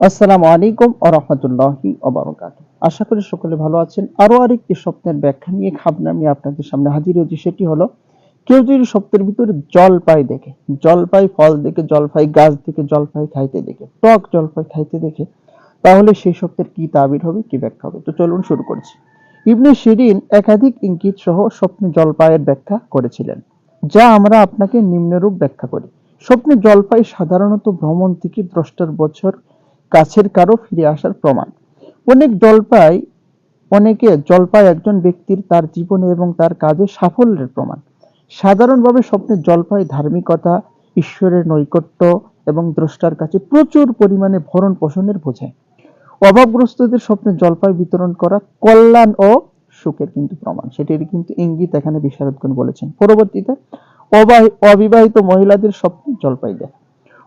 আসসালামু আলাইকুম ও রহমতুল্লাহি আশা করি সকলে ভালো আছেন। আরও আরেকটি স্বপ্নের ব্যাখ্যা নিয়ে খাবনা আমি আপনাদের সামনে হাজির হয়েছি, সেটি হলো, কেউ যদি স্বপ্নের ভিতরে জলপাই দেখে, জলপাই ফল দেখে, জলপাই গাছ দেখে, জলপাই খাইতে দেখে, টক জলপাই খাইতে দেখে, তাহলে সেই স্বপ্নের কি তাবির হবে, কি ব্যাখ্যা হবে? তো চলুন শুরু করছি। ইবনে শিরিন একাধিক ইঙ্গিত সহ স্বপ্নে জলপাইয়ের ব্যাখ্যা করেছিলেন, যা আমরা আপনাকে নিম্নরূপ ব্যাখ্যা করি। স্বপ্নে জলপাই সাধারণত ভ্রমণ থেকে দ্রষ্টার বছর কাছের কারও ফিরে আসার প্রমাণ। অনেক জলপাই, অনেকে জলপাই একজন ব্যক্তির তার জীবনে এবং তার কাজে সাফল্যের প্রমাণ। সাধারণভাবে স্বপ্নে জলপাই ধার্মিকতা, ঈশ্বরের নৈকট্য এবং দ্রষ্টার কাছে প্রচুর পরিমাণে ভরণ পোষণের বোঝায়। অভাবগ্রস্তদের স্বপ্নে জলপাই বিতরণ করা কল্যাণ ও সুখের কিন্তু প্রমাণ। সেটির কিন্তু ইঙ্গিত এখানে বিশারদগণ বলেছেন। পরবর্তীতে অবিবাহিত মহিলাদের স্বপ্নে জলপাই দেয়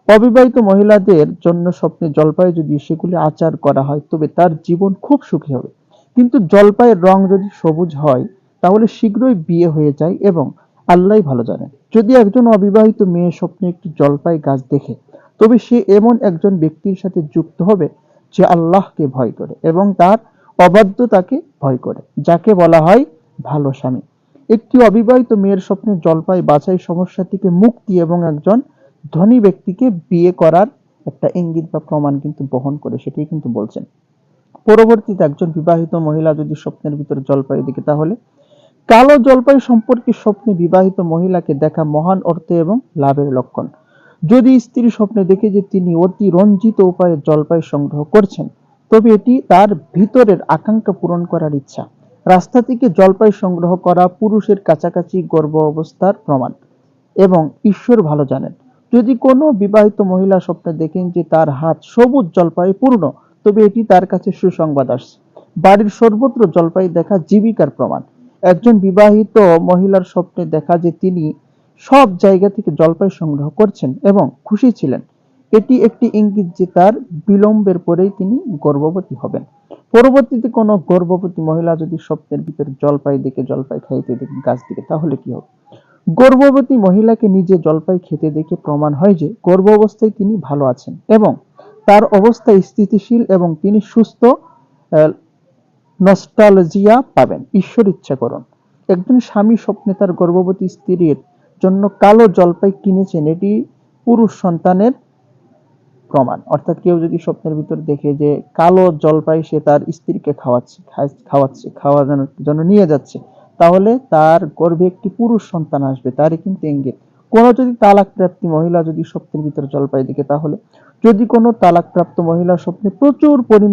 অবিবাহিত মহিলাদের জন্য স্বপ্নে জলপাই যদি সেগুলি আচার করা হয়, তবে তার জীবন খুব সুখী হবে। কিন্তু জলপাইয়ের রং যদি সবুজ হয়, তাহলে শীঘ্রই বিয়ে হয়ে যায় এবং আল্লাহ ভালো জানেন। যদি একজন অবিবাহিত মেয়ে স্বপ্নে একটি জলপাই গাছ দেখে, তবে সে এমন একজন ব্যক্তির সাথে যুক্ত হবে যে আল্লাহকে ভয় করে এবং তার অবাধ্যতাকে ভয় করে, যাকে বলা হয় ভালো স্বামী। একটি অবিবাহিত মেয়ের স্বপ্নে জলপাই বাছাই সমস্যা থেকে মুক্তি এবং একজন ধনী ব্যক্তিকে বিয়ে করার একটা ইঙ্গিত বা প্রমাণ কিন্তু বহন করে, সেটাই কিন্তু বলছেন। পরবর্তীতে একজন বিবাহিত মহিলা যদি স্বপ্নের ভিতরে জলপাই দেখে, তাহলে কালো জলপাই সম্পর্কে স্বপ্নে বিবাহিত মহিলাকে দেখা মহান অর্থ এবং লাভের লক্ষণ। যদি স্ত্রী স্বপ্নে দেখে যে তিনি অতি রঞ্জিত উপায়ে জলপাই সংগ্রহ করছেন, তবে এটি তার ভিতরের আকাঙ্ক্ষা পূরণ করার ইচ্ছা। রাস্তা থেকে জলপাই সংগ্রহ করা পুরুষের কাছাকাছি গর্ভ অবস্থার প্রমাণ। এবং ঈশ্বর ভালো জানেন। যদি কোনো বিবাহিত মহিলা স্বপ্নে দেখেন যে তার হাত সবুজ জলপাই পূর্ণ, তবে এটি তার কাছে সুসংবাদ আসছে। বাড়ির সর্বত্র জলপাই দেখা জীবিকার প্রমাণ। একজন বিবাহিত মহিলার স্বপ্নে দেখা যে তিনি সব জায়গা থেকে জলপাই সংগ্রহ করছেন এবং খুশি ছিলেন। এটি একটি ইঙ্গিত যে তার বিলম্বের পরেই তিনি গর্ভবতী হবেন। পরবর্তীতে কোনো গর্ভবতী মহিলা যদি স্বপ্নের ভিতরে জলপাই দেখে জলপাই খাইতে দেখে গাছ দিকে তাহলে কি হবে? গর্ভবতী মহিলাকে নিজে জলপাই খেতে দেখে প্রমাণ হয় যে গর্ভ অবস্থায় তিনি ভালো আছেন এবং তার অবস্থা স্থিতিশীল এবং তিনি সুস্থ নস্টালজিয়া পাবেন। ঈশ্বর ইচ্ছা করুন। একজন স্বামী স্বপ্নে তার গর্ভবতী স্ত্রীর জন্য কালো জলপাই কিনেছেন, এটি পুরুষ সন্তানের প্রমাণ। অর্থাৎ কেউ যদি স্বপ্নের ভিতর দেখে যে কালো জলপাই সে তার স্ত্রীকে খাওয়াচ্ছে খাওয়াচ্ছে, খাওয়ানোর জন্য নিয়ে যাচ্ছে তাহলে তার গর্ভে একটি পুরুষ সন্তান আসবে, তারই কিন্তু ইঙ্গিত কোনো যদি তালাক প্রাপ্তি মহিলা যদি স্বপ্নের ভিতরে জলপাই দেখে তাহলে যদি কোনো তালাক প্রাপ্ত মহিলা স্বপ্নে প্রচুর পরিমাণ